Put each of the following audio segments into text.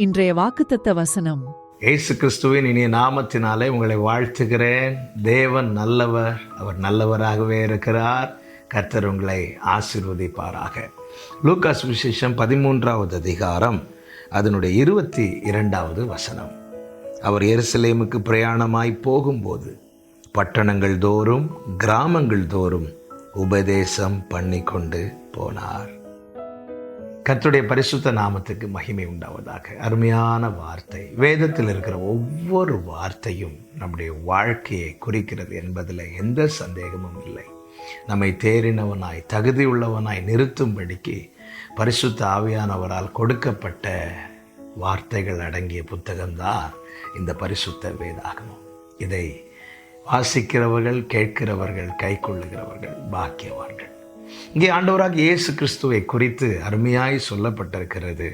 இன்றைய வாக்குத்தத்த வசனம். ஏசு கிறிஸ்துவின் இனிய நாமத்தினாலே உங்களை வாழ்த்துகிறேன். தேவன் நல்லவர் அவர் நல்லவராகவே இருக்கிறார். கர்த்தர் உங்களை ஆசிர்வதிப்பாராக. லூகாஸ் விசேஷம் பதிமூன்றாவது அதிகாரம் அதனுடைய இருபத்தி இரண்டாவது வசனம். அவர் எருசலேமுக்கு பிரயாணமாய் போகும்போது பட்டணங்கள் தோறும் கிராமங்கள் தோறும் உபதேசம் பண்ணி கொண்டு போனார். கத்துடைய பரிசுத்த நாமத்துக்கு மகிமை உண்டாவதாக. அருமையான வார்த்தை. வேதத்தில் இருக்கிற ஒவ்வொரு வார்த்தையும் நம்முடைய வாழ்க்கையை குறிக்கிறது என்பதில் எந்த சந்தேகமும் இல்லை. நம்மை தேறினவனாய் தகுதியுள்ளவனாய் நிறுத்தும்படிக்கு பரிசுத்த ஆவியானவரால் கொடுக்கப்பட்ட வார்த்தைகள் அடங்கிய புத்தகம்தான் இந்த பரிசுத்த வேதாகமம். இதை வாசிக்கிறவர்கள் கேட்கிறவர்கள் கைக்கொள்ளுகிறவர்கள் பாக்கியவான்கள். இங்கே ஆண்டவராக இயேசு கிறிஸ்துவை குறித்து அருமையாய் சொல்லப்பட்டிருக்கிறது.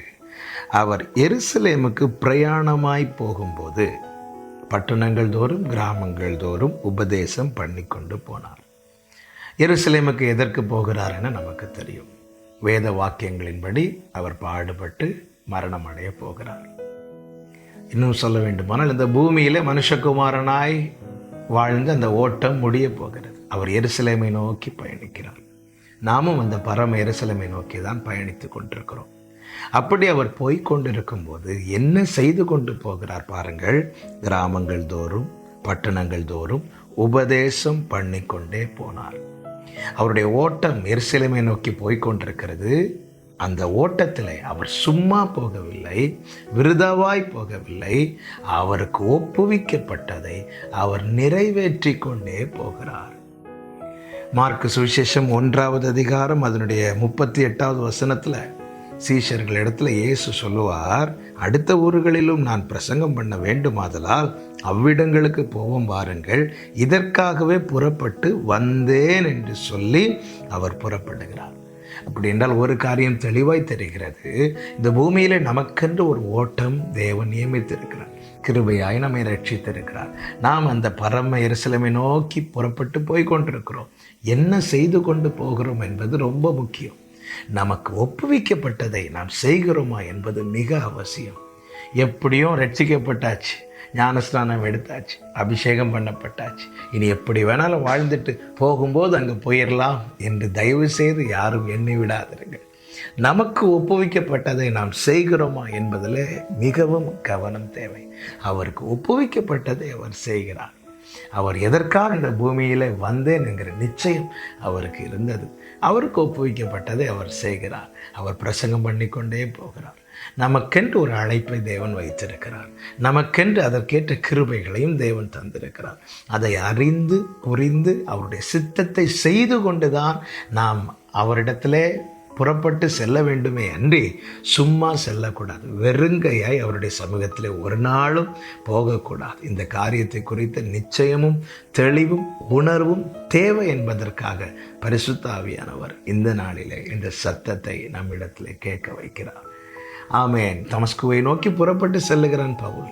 அவர் எருசலேமுக்கு பிரயாணமாய் போகும்போது பட்டணங்கள் தோறும் கிராமங்கள் தோறும் உபதேசம் பண்ணி கொண்டு போனார். எருசலேமுக்கு எதற்கு போகிறார் என நமக்கு தெரியும். வேத வாக்கியங்களின்படி அவர் பாடுபட்டு மரணம் அடைய போகிறார். இன்னும் சொல்ல வேண்டுமானால் இந்த பூமியிலே மனுஷகுமாரனாய் வாழ்ந்து அந்த ஓட்டம் முடிய போகிறது. அவர் எருசலேமை நோக்கி பயணிக்கிறார். நாமும் அந்த பரம எருசலேமை நோக்கி தான் பயணித்து கொண்டிருக்கிறோம். அப்படி அவர் போய்கொண்டிருக்கும் போது என்ன செய்து கொண்டு போகிறார் பாருங்கள். கிராமங்கள் தோறும் பட்டணங்கள் தோறும் உபதேசம் பண்ணிக்கொண்டே போனார். அவருடைய ஓட்டம் எருசலேமை நோக்கி போய்கொண்டிருக்கிறது அந்த ஓட்டத்தில் அவர் சும்மா போகவில்லை விருதாவாய் போகவில்லை அவருக்கு ஒப்புவிக்கப்பட்டதை அவர் நிறைவேற்றி கொண்டே போகிறார். மார்க்கு சுவிசேஷம் ஒன்றாவது அதிகாரம் அதனுடைய முப்பத்தி எட்டாவது வசனத்தில் சீஷர்கள் இடத்துல இயேசு சொல்லுவார் அடுத்த ஊர்களிலும் நான் பிரசங்கம் பண்ண வேண்டுமாதலால் அவ்விடங்களுக்கு போவோம் வாருங்கள். இதற்காகவே புறப்பட்டு வந்தேன் என்று சொல்லி அவர் புறப்படுகிறார். அப்படி என்றால் ஒரு காரியம் தெளிவாய் தெரிகிறது. இந்த பூமியில நமக்கென்று ஒரு ஓட்டம் தேவன் நியமித்திருக்கிறார். கிருபையாய் நம்மை ரட்சித்திருக்கிறார். நாம் அந்த பரம எருசலமை நோக்கி புறப்பட்டு போய் கொண்டிருக்கிறோம். என்ன செய்து கொண்டு போகிறோம் என்பது ரொம்ப முக்கியம். நமக்கு ஒப்புவிக்கப்பட்டதை நாம் செய்கிறோமா என்பது மிக அவசியம். எப்படியும் ரட்சிக்கப்பட்டாச்சு. ஞானஸ்நானம் எடுத்தாச்சு அபிஷேகம் பண்ணப்பட்டாச்சு. இனி எப்படி வேணாலும் வாழ்ந்துட்டு போகும்போது அங்கே போயிடலாம் என்று தயவு செய்து யாரும் எண்ணி விடாதிருங்கள் நமக்கு ஒப்புவிக்கப்பட்டதை நாம் செய்கிறோமா என்பதில் மிகவும் கவனம் தேவை. அவருக்கு ஒப்புவிக்கப்பட்டதை அவர் செய்கிறார். அவர் எதற்காக இந்த பூமியில் வந்தேன் என்கிற நிச்சயம் அவருக்கு இருந்தது. அவருக்கு ஒப்புவிக்கப்பட்டதை அவர் செய்கிறார். அவர் பிரசங்கம் பண்ணிக்கொண்டே போகிறார். நமக்கென்று ஒரு அழைப்பை தேவன் வைத்திருக்கிறார். நமக்கென்று அதற்கேற்ற கிருபைகளையும் தேவன் தந்திருக்கிறார். அதை அறிந்து புரிந்து அவருடைய சித்தத்தை செய்து கொண்டுதான் நாம் அவரிடத்திலே புறப்பட்டு செல்ல வேண்டுமே அன்றி சும்மா செல்லக்கூடாது. வெறுங்கையாய் அவருடைய சமூகத்தில் ஒரு நாளும் போகக்கூடாது. இந்த காரியத்தை குறித்த நிச்சயமும் தெளிவும் உணர்வும் தேவை என்பதற்காக பரிசுத்தாவியானவர் இந்த நாளிலே இந்த சத்தத்தை நம்மிடத்தில் கேட்க வைக்கிறார். ஆமேன். தமஸ்குவை நோக்கி புறப்பட்டு செல்லுகிறான் பவுல்.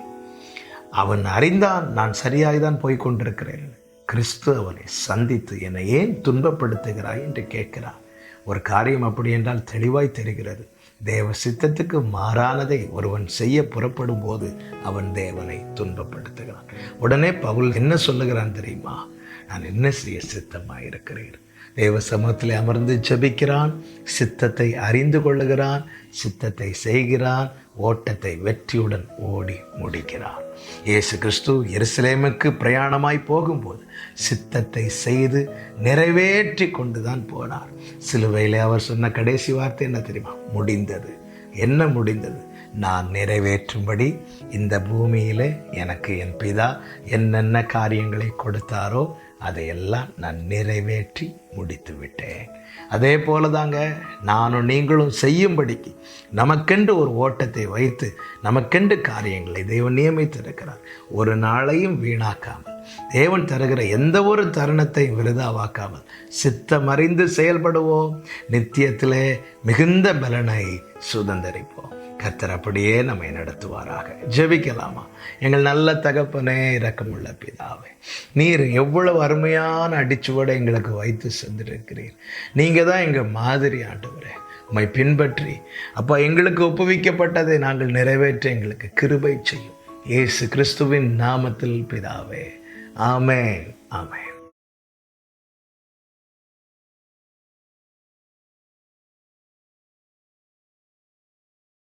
அவன் அறிந்தான் நான் சரியாய்தான் போய் கொண்டிருக்கிறேன் கிறிஸ்து அவனை சந்தித்து என்னை ஏன் துன்பப்படுத்துகிறாய் என்று கேட்கிறார். ஒரு காரியம் அப்படி என்றால் தெளிவாய் தெரிகிறது. தேவ சித்தத்துக்கு மாறானதை ஒருவன் செய்ய புறப்படும் போது அவன் தேவனை துன்பப்படுத்துகிறான். உடனே பவுல் என்ன சொல்லுகிறான் தெரியுமா? நான் என்ன செய்ய சித்தமாக இருக்கிறேன் தேவ சமூகத்தில் அமர்ந்து ஜெபிக்கிறான் சித்தத்தை அறிந்து கொள்ளுகிறான் சித்தத்தை செய்கிறான் ஓட்டத்தை வெற்றியுடன் ஓடி முடிக்கிறான். இயேசு கிறிஸ்து எருசலேமுக்கு பிரயாணமாய் போகும்போது சித்தத்தை செய்து நிறைவேற்றி கொண்டுதான் போனார். சிலுவையில் அவர் சொன்ன கடைசி வார்த்தை என்ன தெரியுமா? முடிந்தது. என்ன முடிந்தது? நான் நிறைவேற்றும்படி இந்த பூமியில் எனக்கு என் பிதா என்னென்ன காரியங்களை கொடுத்தாரோ அதையெல்லாம் நான் நிறைவேற்றி முடித்து விட்டேன் அதே போல தாங்க நானும் நீங்களும் செய்யும்படிக்கு நமக்கென்று ஒரு ஓட்டத்தை வைத்து நமக்கென்று காரியங்களை தேவன் நியமித்திருக்கிறார். ஒரு நாளையும் வீணாக்காமல் தேவன் தருகிற எந்த ஒரு தருணத்தையும் விருதாவாக்காமல் சித்தமறிந்து செயல்படுவோம். நித்தியத்திலே மிகுந்த பலனை சுதந்தரிப்போம். கர்த்தர் அப்படியே நம்மை நடத்துவாராக. ஜெபிக்கலாமா? எங்கள் நல்ல தகப்பனே இரக்கமுள்ள பிதாவே நீர் எவ்வளவு அருமையான அடிச்சுவடை எங்களுக்கு வைத்து சென்றிருக்கிறீர். நீங்கள் தான் எங்கள் மாதிரி ஆண்டவரே உம்மை பின்பற்றி. அப்போ எங்களுக்கு ஒப்புவிக்கப்பட்டதை நாங்கள் நிறைவேற்ற எங்களுக்கு கிருபை செய்யும். இயேசு கிறிஸ்துவின் நாமத்தில் பிதாவே ஆமே ஆமே